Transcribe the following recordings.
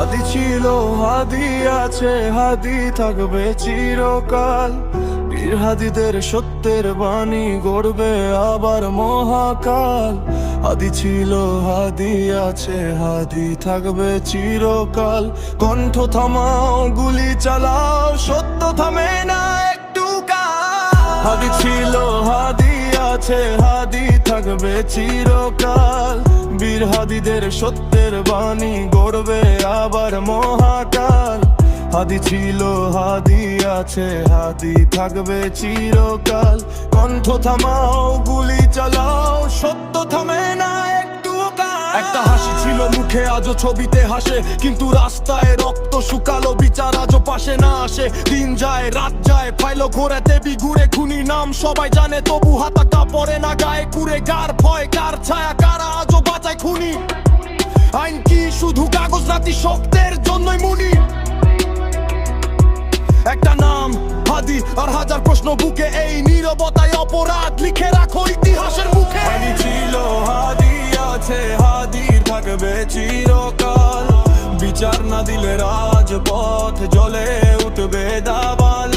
হাদি ছিল, হাদি আছে, হাদি থাকবে চিরকাল। হাদিদের সত্যের বাণী গড়বে আবার মহাকাল। হাদি ছিল, হাদি আছে, হাদি থাকবে চিরকাল। কণ্ঠ থামাও, গুলি চালাও, সত্য থামে না একটু কাল। হাদি ছিল, হাদি আছে হাদি থাকবে চিরকাল। বীর হাদিদের সত্যের বাণী গড়বে আবার মহাকাল। হাদি ছিল, হাদি আছে, হাদি থাকবে চিরকাল। কণ্ঠ থামাও, গুলি চালাও। মুখে আজও ছবিতে হাসে, কিন্তু রাস্তায় রক্ত শুকালো, বিচার আজও পাশে না আসে। দিন যায়, রাত যায়, ফাইলো ঘোরাতে বিঘুরে খুনি নাম সবাই জানে, তবু হাতা কাপড়ে না, গায়ে কুড়ে গার ভয়, কার ছায়া, কারা আজও বাঁচায় খুনি? আইন কি শুধু কাগজ রাতি শক্তের জন্যই মুনি? একটা নাম, হাদি, আর হাজার প্রশ্ন বুকে এই নীরবতায় অপরাধ লিখে রাখো ইতিহাসের দিলে রাজপথ, জ্বলে উঠবে দাবাল।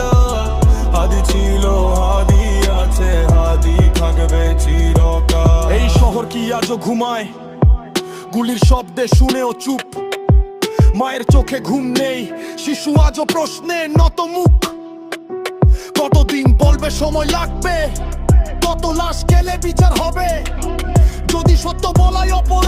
হাদি ছিল, হাদি আছে, হাদি থাকবে চিরকাল। এই শহর কি আজও ঘুমায়? গুলির শব্দে শুনেও চুপ। মায়ের চোখে ঘুম নেই, শিশু আজও প্রশ্নে নত মুখ। কতদিন বলবে সময় লাগবে? কত লাশ গেলে বিচার হবে? যদি সত্য বলাই অপরাধ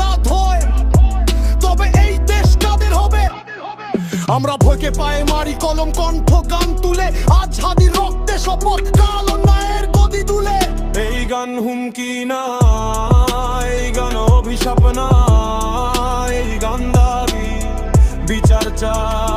আমরা ভোকে পায়ে মারি, কলম কণ্ঠ গান তুলে আজ হাদি রক্তে শপথ, কাল নায়ের গদি তুলে। এই গান হুমকি না এই গান অভিশাপ না এই গান দাবি, বিচার চাই।